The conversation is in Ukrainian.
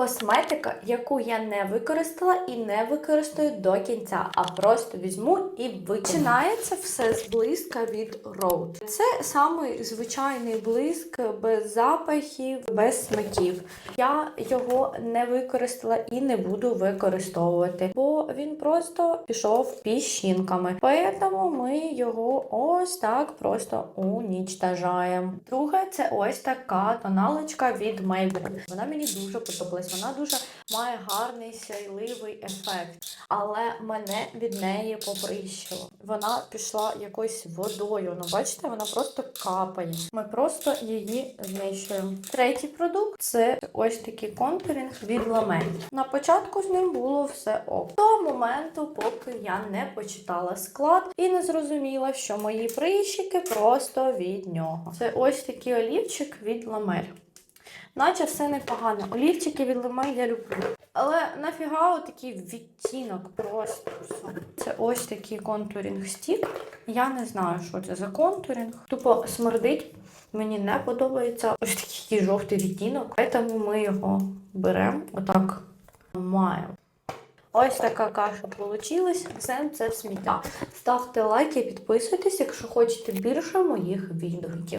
Косметика, яку я не використала і не використаю до кінця, а просто візьму і викину. Починається все з блиска від Rode. Це самий звичайний блиск без запахів, без смаків. Я його не використала і не буду використовувати, бо він просто пішов піщинками. Поэтому ми його ось так просто унічтажаємо. Друге, це ось така тоналочка від Maybelline. Вона мені дуже подобалась. Вона дуже має гарний сяйливий ефект, але мене від неї поприщило. Вона пішла якоюсь водою. Ну, бачите, вона просто капає. Ми просто її знищуємо. Третій продукт це ось такий контуринг від Ламель. На початку з ним було все ок. До моменту, поки я не почитала склад і не зрозуміла, що мої прищики просто від нього. Це ось такий олівчик від Ламель. Наче все непогано. Олівчики від Ламель я люблю. Але нафіга такий відтінок просто. Це ось такий контурінг стік. Я не знаю, що це за контурінг. Тупо смердить. Мені не подобається ось такий жовтий відтінок. Тому ми його беремо отак маємо. Ось така каша вийшла. Все це сміття. Ставте лайки, підписуйтесь, якщо хочете більше моїх відгуків.